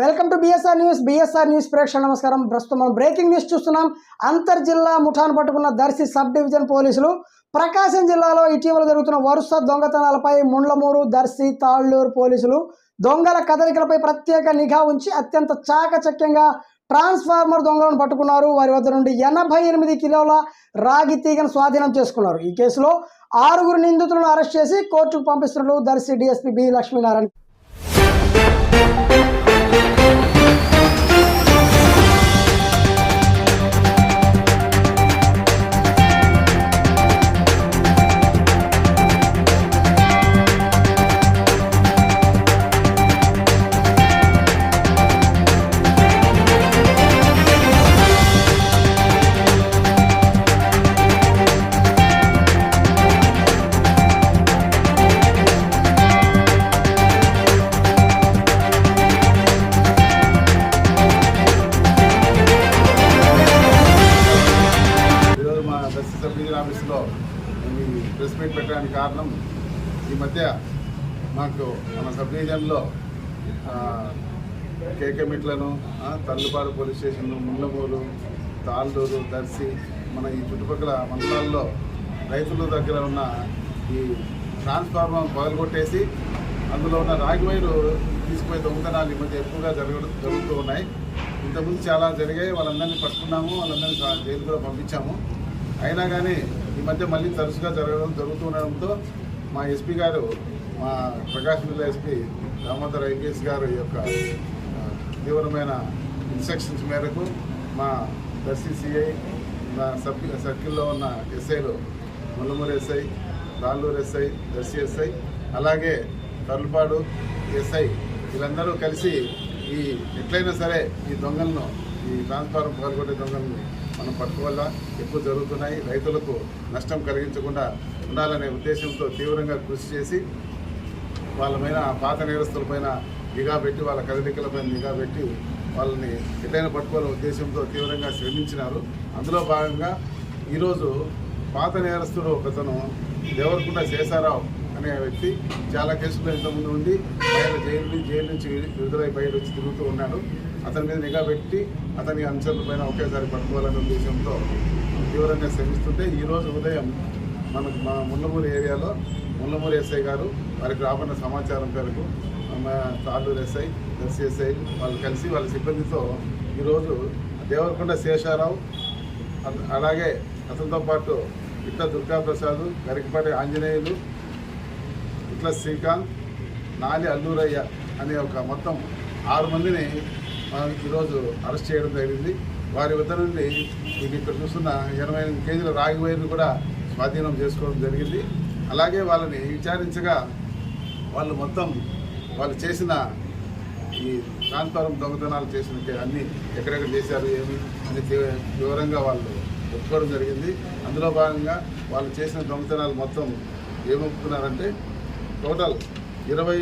Welcome to BSR news BSR news ప్రేక్షణ నమస్కారం. ప్రస్తుతం మనం బ్రేకింగ్ న్యూస్ చూస్తున్నాం. అంతర్ జిల్లా ముఠాను పట్టుకున్న దర్శి సబ్ డివిజన్ పోలీసులు ప్రకాశం జిల్లాలో ఇటీవల జరుగుతున్న వరుస దొంగతనాలపై ముండ్లమూరు దర్శి తాళ్ళూరు పోలీసులు దొంగల కదలికలపై ప్రత్యేక నిఘా ఉంచి అత్యంత చాకచక్యంగా ట్రాన్స్ఫార్మర్ దొంగలను పట్టుకున్నారు. వారి వద్ద నుండి ఎనభై ఎనిమిది కిలోల రాగి తీగను స్వాధీనం చేసుకున్నారు. ఈ కేసులో ఆరుగురు నిందితులను అరెస్ట్ చేసి కోర్టుకు పంపిస్తున్నట్లు దర్శి డిఎస్పీ బి లక్ష్మీనారాయణ ఈరోజు మా సబ్ డివిజన్ ఆఫీస్లో ఈ ప్రెస్ మీట్ పెట్టడానికి కారణం ఈ మధ్య మాకు మన సబ్ డివిజన్లో కేకమిట్లను మిట్లను తల్లుపాడు పోలీస్ స్టేషన్లు ముళ్ళమూరు తాళ్ళూరు దర్శి మన ఈ చుట్టుపక్కల మండలాల్లో రైతుల దగ్గర ఉన్న ఈ ట్రాన్స్ఫార్మర్ పగలగొట్టేసి అందులో ఉన్న రాగి వైరు తీసుకుపోయే దొంగతనాలు ఈ మధ్య ఎక్కువగా జరగడం జరుగుతూ ఉన్నాయి. ఇంతకుముందు చాలా జరిగాయి వాళ్ళందరినీ పట్టుకున్నాము వాళ్ళందరినీ జైలు కూడా పంపించాము. అయినా కానీ ఈ మధ్య మళ్ళీ తరచుగా జరగడం జరుగుతుండడంతో మా ఎస్పీ గారు మా ప్రకాశం జిల్లా ఎస్పీ దామోదర్ ఐపీఎస్ గారు యొక్క తీవ్రమైన ఇన్స్ట్రక్షన్స్ మేరకు మా దర్శి సిఐ మా సబ్ సర్కిల్లో ఉన్న ఎస్ఐలు Mullamuru SI Ralluru SI Darsi SI అలాగే కర్లపాడు ఎస్ఐ వీళ్ళందరూ కలిసి ఈ ఎట్లయినా సరే ఈ దొంగలను ఈ ట్రాన్స్ఫారం పాల్గొనే దొంగలను మనం పట్టుకోవాలా ఎక్కువ జరుగుతున్నాయి. రైతులకు నష్టం కలిగించకుండా ఉండాలనే ఉద్దేశంతో తీవ్రంగా కృషి చేసి వాళ్ళ పైన పాత నేరస్తుల పైన నిఘా పెట్టి వాళ్ళ కదలికలపైన నిఘా పెట్టి వాళ్ళని ఎట్లయినా పట్టుకోవాలనే ఉద్దేశంతో తీవ్రంగా శ్రమించినారు. అందులో భాగంగా ఈరోజు పాత నేరస్తుడు ఒకతను దేవరకుండ శేషారావు అనే వ్యక్తి చాలా కేసుల్లో ఇంతకుముందు ఉండి ఆయన జైలు నుంచి జైలు నుంచి విడుదలై బయట వచ్చి తిరుగుతూ ఉన్నాడు. అతని మీద నిఘా పెట్టి అతని అంశాల పైన ఒకేసారి పట్టుకోవాలనే ఉద్దేశంతో తీవ్రంగా శ్రమిస్తుంటే ఈరోజు ఉదయం మనకు మా ముల్లమూరు ఏరియాలో ముల్లమూరు ఎస్ఐ గారు వారికి రాబడిన సమాచారం మేరకు మా తాళ్ళూరు ఎస్ఐ దర్శి ఎస్ఐ వాళ్ళు కలిసి వాళ్ళ సిబ్బందితో ఈరోజు దేవరకొండ శేషారావు అలాగే అతనితో పాటు ఇట్ల దుర్గాప్రసాద్ గరికపాటి ఆంజనేయులు ఇట్ల శ్రీకాంత్ నాలి అల్లూరయ్య అనే ఒక మొత్తం ఆరు మందిని మనం ఈరోజు అరెస్ట్ చేయడం జరిగింది. వారి వద్ద నుండి మీకు ఇక్కడ చూస్తున్న ఎనభై ఎనిమిది కేజీల రాగి వైర్ను కూడా స్వాధీనం చేసుకోవడం జరిగింది. అలాగే వాళ్ళని విచారించగా వాళ్ళు మొత్తం వాళ్ళు చేసిన ఈ ట్రాన్స్ఫారం దొంగతనాలు చేసిన అన్నీ అన్ని ఎక్కడెక్కడ చేశారు ఏమి అని వివరంగా వాళ్ళు ఒప్పుకోవడం జరిగింది. అందులో భాగంగా వాళ్ళు చేసిన దొంగతనాలు మొత్తం ఏమొప్పుకున్నారంటే టోటల్ ఇరవై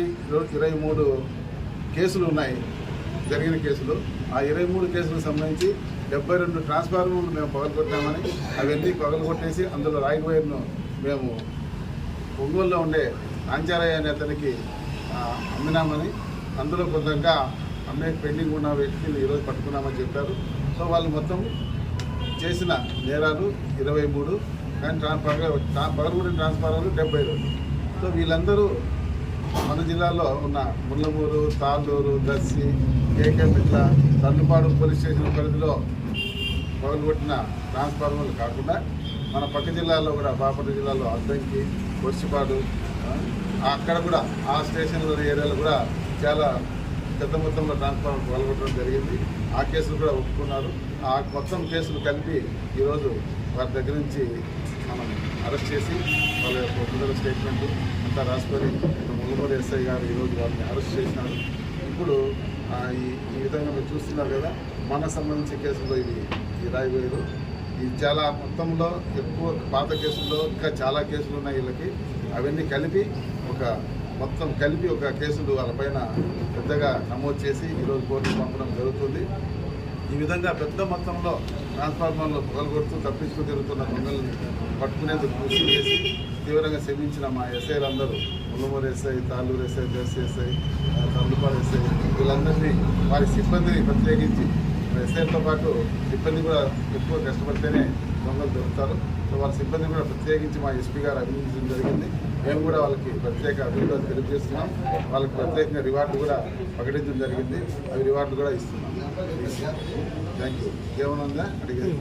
ఇరవై మూడు కేసులు ఉన్నాయి జరిగిన కేసులు. ఆ ఇరవై మూడు కేసులకు సంబంధించి డెబ్బై రెండు ట్రాన్స్ఫార్మర్లు మేము పగలగొట్టామని అవన్నీ పగలగొట్టేసి అందులో రాగి వైర్ను మేము ఒంగోలులో ఉండే రాంచారయ్య అనే అతనికి అమ్మినామని అందులో కొంతంగా అమ్మే పెండింగ్ ఉన్న వ్యక్తిని ఈరోజు పట్టుకున్నామని చెప్పారు. సో వాళ్ళు మొత్తం చేసిన నేరాలు ఇరవై మూడు కానీ ట్రాన్ పగ పగలగొట్టిన ట్రాన్స్ఫార్మర్లు డెబ్బై రెండు. సో వీళ్ళందరూ మన జిల్లాలో ఉన్న ముళ్ళమూరు తాళ్ళూరు దర్శి కేకేమిట్ల తల్లుపాడు పోలీస్ స్టేషన్ పరిధిలో పగలగొట్టిన ట్రాన్స్ఫార్మర్లు కాకుండా మన పక్క జిల్లాలో కూడా బాపట్ల జిల్లాలో అద్దంకి కొర్సిపాడు అక్కడ కూడా ఆ స్టేషన్ ఏరియాలో కూడా చాలా పెద్ద మొత్తంలో ట్రాన్స్ఫార్మర్ పగలగొట్టడం జరిగింది. ఆ కేసులు కూడా ఒప్పుకున్నారు. ఆ మొత్తం కేసులు కలిపి ఈరోజు వారి దగ్గర నుంచి మనం అరెస్ట్ చేసి వాళ్ళ యొక్క పిల్లల స్టేట్మెంట్ అంతా రాసుకొని ముల్లమూరి ఎస్ఐ గారు ఈరోజు వాళ్ళని అరెస్ట్ చేసినారు. ఇప్పుడు ఈ ఈ విధంగా మీరు చూస్తున్నారు కదా మన సంబంధించిన కేసుల్లో ఇది ఈ రాయి ఇది చాలా మొత్తంలో ఎక్కువ పాత కేసుల్లో ఇంకా చాలా కేసులు ఉన్నాయి వీళ్ళకి. అవన్నీ కలిపి ఒక మొత్తం కలిపి ఒక కేసులు వాళ్ళపైన పెద్దగా నమోదు చేసి ఈరోజు కోర్టుకు పంపడం జరుగుతుంది. ఈ విధంగా పెద్ద మొత్తంలో ట్రాన్స్ఫార్మర్లో పొగలగొడుతూ తప్పించుకు తిరుగుతున్న దొంగలను పట్టుకునేందుకు కృషి చేసి తీవ్రంగా శ్రమించిన మా ఎస్ఐలందరూ Mullamuru SI Talluru SI Darsi SI Tallupadu SI వీళ్ళందరినీ వారి సిబ్బందిని ప్రత్యేకించి ఎస్ఐతో పాటు సిబ్బంది కూడా ఎక్కువ కష్టపడితేనే దొంగలు దొరుకుతారు. సో వాళ్ళ సిబ్బంది కూడా ప్రత్యేకించి మా ఎస్పీ గారు అభినందించడం జరిగింది. మేము కూడా వాళ్ళకి ప్రత్యేక అభివృద్ధి తెలియజేస్తున్నాం. వాళ్ళకి ప్రత్యేకంగా రివార్డు కూడా ప్రకటించడం జరిగింది. అవి రివార్డు కూడా ఇస్తున్నాం. థ్యాంక్ యూ ఏమనుందా అడిగారు.